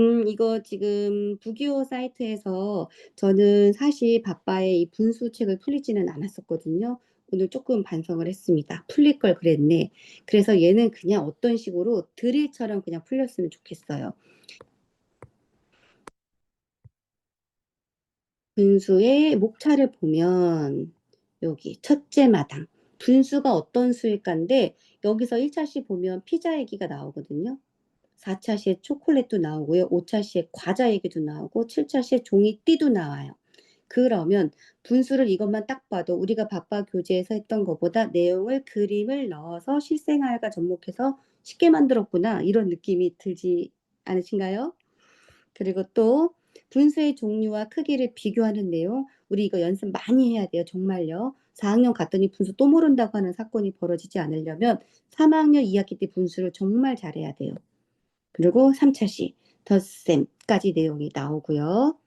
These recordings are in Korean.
음 이거 지금 부기호 사이트에서 저는 사실 바빠의 이 분수책을 풀리지는 않았었거든요. 오늘 쪼끔 반성을 했습니다. '풀릴 걸 그랬네.' 그래서 얘는 그냥 어떤 식으로 드릴처럼 그냥 풀렸으면 좋겠어요. 분수의 목차를 보면 여기 첫째 마당 분수가 어떤 수일까인데 여기서 1차 시 보면 피자 얘기가 나오거든요. 4차 시에 초콜릿도 나오고요. 5차 시에 과자 얘기도 나오고 7차 시에 종이띠도 나와요. 그러면 분수를 이것만 딱 봐도 우리가 바빠 교재에서 했던 것보다 내용을 그림을 넣어서 실생활과 접목해서 쉽게 만들었구나 이런 느낌이 들지 않으신가요? 그리고 또 분수의 종류와 크기를 비교하는 내용 우리 이거 연습 많이 해야 돼요. 정말요. 4학년 갔더니 분수 또 모른다고 하는 사건이 벌어지지 않으려면 3학년 2학기 때 분수를 정말 잘해야 돼요. 그리고 3차 시 덧셈까지 내용이 나오고요.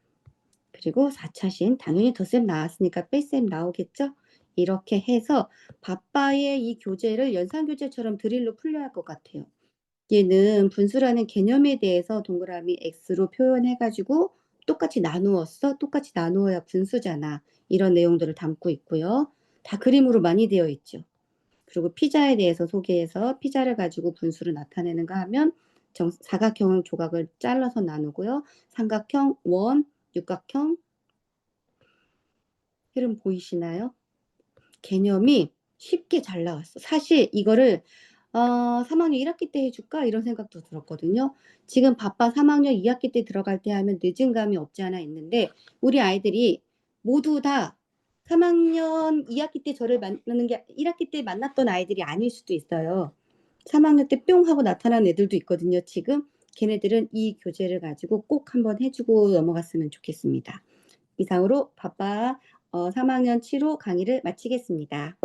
그리고 4차 시엔 당연히 덧셈 나왔으니까 뺄셈 나오겠죠? 이렇게 해서 바빠의 이 교재를 연산 교재처럼 드릴로 풀려야 할 것 같아요. 얘는 분수라는 개념에 대해서 동그라미 X로 표현해 가지고 똑같이 나누었어. 똑같이 나누어야 분수잖아. 이런 내용들을 담고 있고요. 다 그림으로 많이 되어 있죠. 그리고 피자에 대해서 소개해서 피자를 가지고 분수를 나타내는가 하면 정, 사각형 조각을 잘라서 나누고요. 삼각형, 원, 육각형 흐름 보이시나요? 개념이 쉽게 잘 나왔어. 사실 이거를 어 3학년 1학기 때 해 줄까 이런 생각도 들었거든요. 지금 바빠 3학년 2학기 때 들어갈 때 하면 늦은 감이 없지 않아 있는데 우리 아이들이 모두 다 3학년 2학기 때 저를 만나는 게 1학기 때 만났던 아이들이 아닐 수도 있어요. 3학년 때 뿅 하고 나타난 애들도 있거든요. 지금 걔네들은 이 교재를 가지고 꼭 한번 해 주고 넘어갔으면 좋겠습니다. 이상으로 바빠 어 3학년 7호 강의를 마치겠습니다.